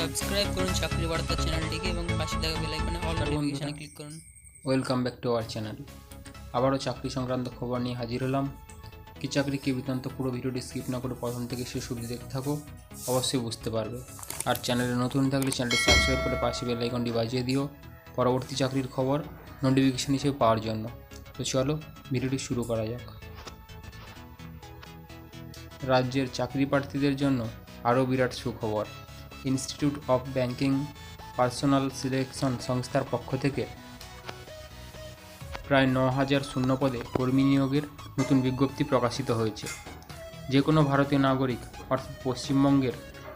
Subscribe করুন চাকরি বার্তা চ্যানেলটিকে এবং পাশে থাকা বেল আইকনে অল নোটিফিকেশনে ক্লিক করুন। Welcome back to our channel আবারও চাকরি সংক্রান্ত খবর নিয়ে হাজির হলাম। কি চাকরি কি বৃত্তান্ত পুরো ভিডিওটি স্কিপ না করে প্রথম থেকে শেষ অবধি দেখতে থাকো অবশ্যই বুঝতে পারবে। আর চ্যানেলে নতুন থাকলে চ্যানেলটি সাবস্ক্রাইব করে পাশে বেল আইকনটি বাজিয়ে দিও। পরবর্তী চাকরির খবর নোটিফিকেশন হিসেবে পাওয়ার জন্য। তো চলো ভিডিওটি শুরু করা যাক। রাজ্যের চাকরি প্রার্থীদের জন্য আরও বিরাট সুখবর। Institute of banking personnel selection সংস্থার পক্ষ থেকে প্রায় ন হাজার শূন্য পদে কর্মী নিয়োগের নতুন বিজ্ঞপ্তি প্রকাশিত হয়েছে। যে কোনো ভারতীয় নাগরিক, অর্থাৎ পশ্চিমবঙ্গের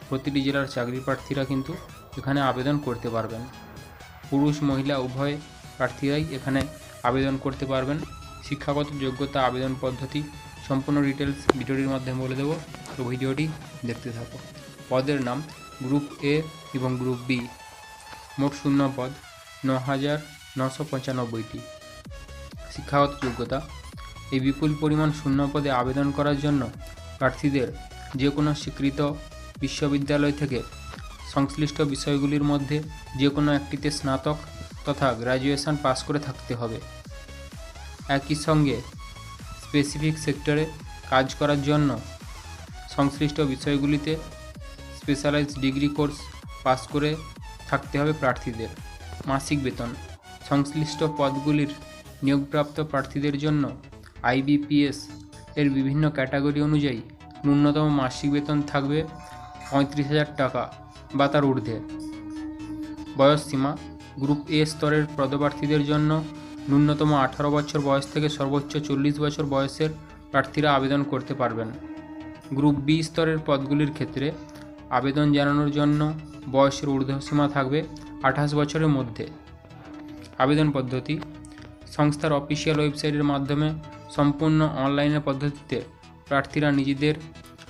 প্রতিটি জেলার চাকরি প্রার্থীরা কিন্তু এখানে আবেদন করতে পারবেন। পুরুষ, মহিলা, উভয় প্রার্থীরাই এখানে আবেদন করতে পারবেন। শিক্ষাগত যোগ্যতা আবেদন পদ্ধতি সম্পূর্ণ ডিটেলস ভিডিওটির মাধ্যমে বলে দেবো। তো ভিডিওটি দেখতে থাকো। পদের নাম গ্রুপ এ এবং গ্রুপ বি। মোট শূন্য পদ ন হাজার নশো পঁচানব্বইটি। শিক্ষাগত যোগ্যতা, এই বিপুল পরিমাণ শূন্য পদে আবেদন করার জন্য প্রার্থীদের যে কোনো স্বীকৃত বিশ্ববিদ্যালয় থেকে সংশ্লিষ্ট বিষয়গুলির মধ্যে যে কোনো একটিতে স্নাতক তথা গ্র্যাজুয়েশন পাস করে থাকতে হবে। একই সঙ্গে স্পেসিফিক সেক্টরে কাজ করার জন্য সংশ্লিষ্ট বিষয়গুলিতে স্পেশালাইজ ডিগ্রি কোর্স পাস করে থাকতে হবে প্রার্থীদের। মাসিক বেতন। সংশ্লিষ্ট পদগুলির নিয়োগপ্রাপ্ত প্রার্থীদের জন্য আইবিপিএস এর বিভিন্ন ক্যাটাগরি অনুযায়ী ন্যূনতম মাসিক বেতন থাকবে পঁয়ত্রিশ হাজার টাকা বা তার ঊর্ধ্বে। বয়স সীমা। গ্রুপ এ স্তরের পদপ্রার্থীদের জন্য ন্যূনতম আঠারো বছর বয়স থেকে সর্বোচ্চ চল্লিশ বছর বয়সের প্রার্থীরা আবেদন করতে পারবেন। গ্রুপ বি স্তরের পদগুলির ক্ষেত্রে আবেদন জানানোর জন্য বয়সের ঊর্ধ্বসীমা থাকবে আঠাশ বছরের মধ্যে। আবেদন পদ্ধতি, সংস্থার অফিসিয়াল ওয়েবসাইটের মাধ্যমে সম্পূর্ণ অনলাইনের পদ্ধতিতে প্রার্থীরা নিজেদের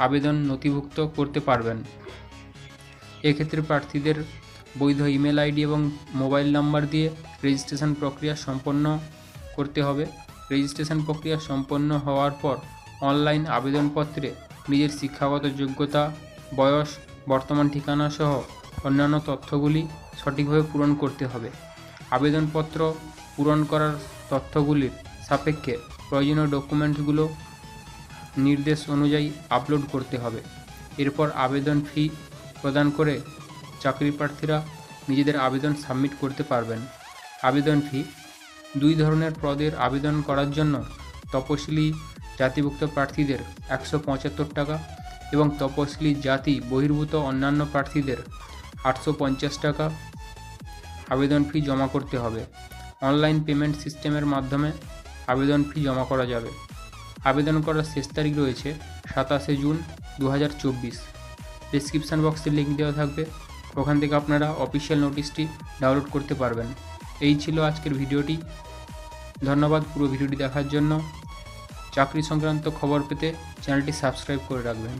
আবেদন নথিভুক্ত করতে পারবেন। এক্ষেত্রে প্রার্থীদের বৈধ ইমেল আইডি এবং মোবাইল নাম্বার দিয়ে রেজিস্ট্রেশন প্রক্রিয়া সম্পন্ন করতে হবে। রেজিস্ট্রেশন প্রক্রিয়া সম্পন্ন হওয়ার পর অনলাইন আবেদনপত্রে নিজের শিক্ষাগত যোগ্যতা, বয়স বর্তমান ঠিকানা সহ অন্যান্য তথ্যগুলি সঠিকভাবে পূরণ করতে হবে। আবেদনপত্র পূরণ করার তথ্যগুলির সাপেক্ষে প্রয়োজনীয় ডকুমেন্টসগুলো নির্দেশ অনুযায়ী আপলোড করতে হবে। এরপর আবেদন ফি প্রদান করে চাকরি প্রার্থীরা নিজেদের আবেদন সাবমিট করতে পারবেন। আবেদন ফি দুই ধরনের পদের আবেদন করার জন্য তপশিলি জাতিভুক্ত প্রার্থীদের একশো পঁচাত্তর টাকা এবং তপশিলি জাতি বহির্ভূত অন্যান্য প্রার্থীদের আটশো পঞ্চাশ টাকা আবেদন ফি জমা করতে হবে। অনলাইন পেমেন্ট সিস্টেমের মাধ্যমে আবেদন ফি জমা করা যাবে। আবেদন করার শেষ তারিখ রয়েছে সাতাশে জুন দু হাজার চব্বিশ। ডিসক্রিপশান বক্সে লিঙ্ক দেওয়া থাকবে। ওখান থেকে আপনারা অফিসিয়াল নোটিশটি ডাউনলোড করতে পারবেন। এই ছিল আজকের ভিডিওটি। ধন্যবাদ পুরো ভিডিওটি দেখার জন্য। চাকরি সংক্রান্ত খবর পেতে চ্যানেলটি সাবস্ক্রাইব করে রাখবেন।